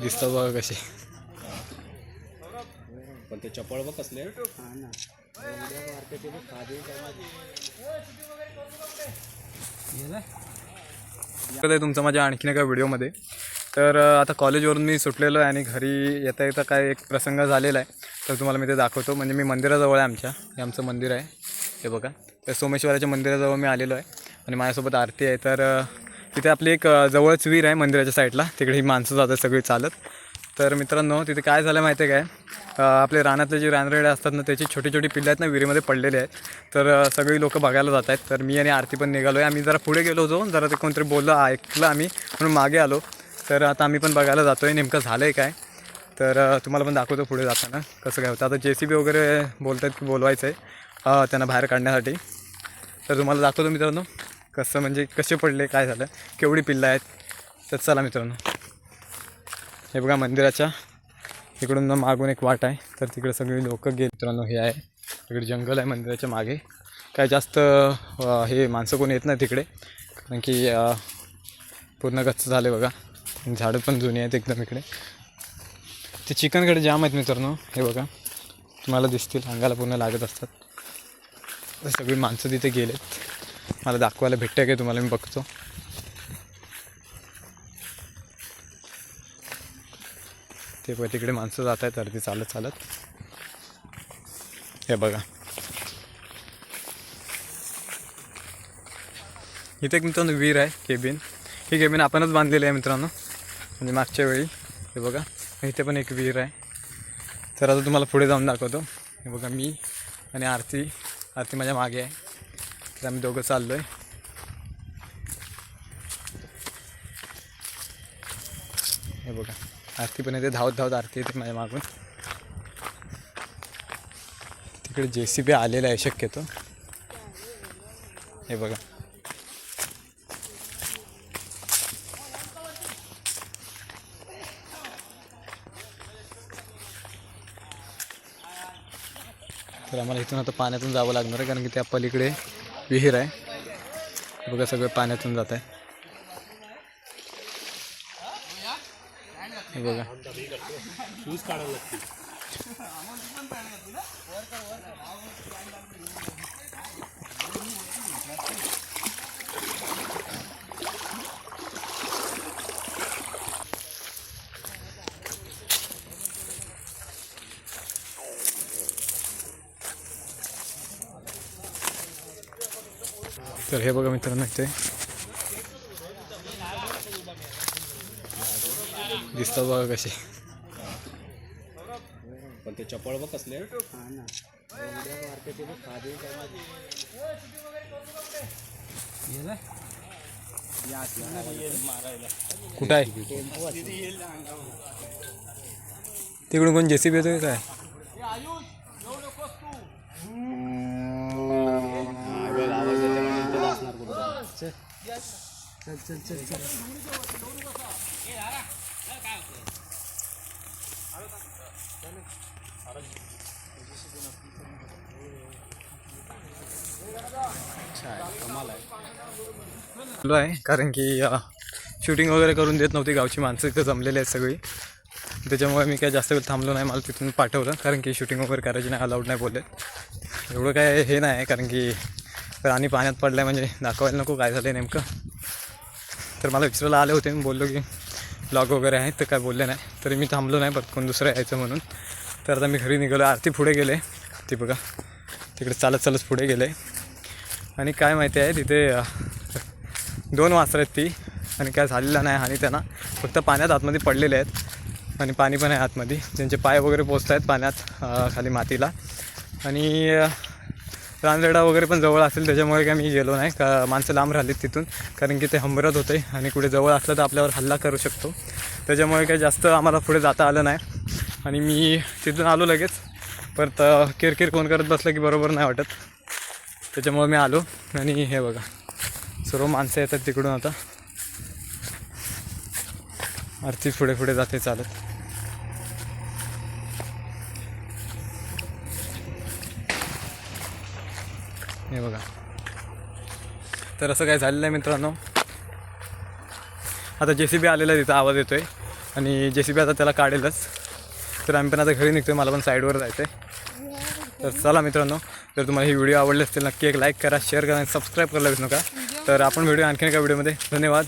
दिसतात बघा कसे. पण ते चपळ बघ कसले. आहे तुमचं माझ्या आणखीन एका व्हिडिओमध्ये. तर आता कॉलेजवरून मी सुटलेलो आहे आणि घरी येता येता काय एक प्रसंग झालेला आहे. तर तुम्हाला मी ते दाखवतो. म्हणजे मी मंदिराजवळ आहे आमच्या. हे आमचं मंदिर आहे. हे बघा. तर सोमेश्वराच्या मंदिराजवळ मी आलेलो आहे. आणि माझ्यासोबत आरती आहे. तर तिथे आपली एक जवळच विहीर आहे मंदिराच्या साईडला. तिकडे ही माणसं जातात सगळी चालत. तर मित्रांनो तिथे काय झालं माहिती आहे काय आपले रानातले जे रानरेडे असतात ना त्याची छोटी छोटी पिल्लं आहेत ना विहिरीमध्ये पडलेले आहेत. तर सगळी लोक बघायला जात आहेत. तर मी आणि आरती पण निघालो आहे आम्ही जरा पुढे गेलो होतो. जरा ते कोणतरी बोललं ऐकलं आम्ही. म्हणून मागे आलो. तर आता आम्ही पण बघायला जातो आहे नेमकं झालं आहे काय? तर तुम्हाला पण दाखवतो पुढे जाताना कसं काय होतं. आता जे सी बी वगैरे बोलत आहेत की बोलवायचं आहे त्यांना बाहेर काढण्यासाठी. तर तुम्हाला दाखवतो मित्रांनो. कसं म्हणजे कसे पडले काय झालं केवढी पिल्लं आहेत. तर चला मित्रांनो हे बघा मंदिराच्या इकडून मागून एक वाट आहे. तर तिकडे सगळी लोक गेले मित्रांनो हे आहे. तिकडे जंगल आहे मंदिराच्या मागे. काय जास्त हे माणसं कोणी येत नाही तिकडे. कारण की पूर्ण गच्च झाले बघा. झाडं पण जुनी आहेत एकदम इकडे. ते चिकनकडे जाम आहेत मित्रांनो हे बघा. तुम्हाला दिसतील अंगाला पूर्ण लागत असतात. सगळी माणसं तिथे गेलेत. मला दाखवायला भेटतं काय तुम्हाला? मी बघतो. ते पण तिकडे माणसं जात आहेत अर्धी चालत चालत. हे बघा. इथे एक मित्रांनो विहीर आहे केबिन. ही केबिन आपणच बांधलेली आहे मित्रांनो. म्हणजे मागच्या वेळी. हे बघा इथे पण एक विहीर आहे. तर आता तुम्हाला पुढे जाऊन दाखवतो. हे बघा मी आणि आरती. आरती माझ्या मागे आहे. तर आम्ही दोघं चाललो आहे हे बघा आरती पण येते धावत धावत आरती येते माझ्या मागून. तिकडे जे सी बी आलेला आहे शक्यतो. हे बघा. तर आम्हाला इथून आता पाण्यातून जावं लागणार आहे कारण की त्या पलीकडे विहीर आहे. हे बघा सगळं पाण्यातून जात आहे. हे बघा. तर हे बघा मित्रांनो इथे दिसतात बघा कसे पण ते चपळ बघ कसले कुठं आहे तिकडून कोण जेसीबी येतोय काय चालू. आहे कारण की शूटिंग वगैरे करून देत नव्हती गावची माणसं इथं जमलेली आहेत सगळी. त्याच्यामुळे मी काय जास्त वेळ थांबलो नाही मला तिथून पाठवलं कारण की शूटिंग वगैरे करायची नाही अलाउड नाही बोलले. एवढं काय हे नाही कारण की प्राणी पाण्यात पडलं म्हणजे दाखवायला नको काय झालं नेमकं. तर मला विचारायला आले होते मी बोललो की ब्लॉग वगैरे आहेत तर काय बोलले नाही. तरी मी थांबलो नाही पटकून कोण दुसरं यायचं म्हणून. तर आता मी घरी निघालो आरती पुढे गेले. ती बघा तिकडे चालत चालत पुढे गेले. आणि काय माहिती आहे तिथे दोन वासरं आहेत ती. आणि काय झालेलं नाही आणि त्यांना फक्त पाण्यात आतमध्ये पडलेले आहेत. आणि पाणी पण आहे आतमध्ये. त्यांचे पाय वगैरे पोचत आहेत पाण्यात खाली मातीला. आणि रानरेडा वगैरे पण जवळ असेल त्याच्यामुळे काय मी गेलो नाही. का माणसं लांब राहिलीत तिथून. कारण की ते हंबरत होते आणि कुठे जवळ असलं तर आपल्यावर हल्ला करू शकतो. त्याच्यामुळे काही जास्त आम्हाला पुढे जाता आलं नाही. आणि मी तिथून आलो लगेच. परत किरकिर कोण करत बसलं की बरोबर नाही वाटत. त्याच्यामुळे मी आलो. आणि हे बघा सर्व माणसं येतात तिकडून आता. आरती पुढे पुढे जाते चालत. हे बघा. तर असं काय झालेलं आहे मित्रांनो. आता जे सी बी आलेला आहे तिथं आवाज येतो आहे आणि जे सी बी आता त्याला काढेलच. तर आम्ही पण आता घरी निघतो आहे मला पण साईडवर जायचं आहे तर चला मित्रांनो जर तुम्हाला ही व्हिडिओ आवडले असतील नक्की एक लाईक करा शेअर करा आणि सबस्क्राईब करायला विसरू नका. तर आपण व्हिडिओ आणखीन एका व्हिडिओमध्ये धन्यवाद.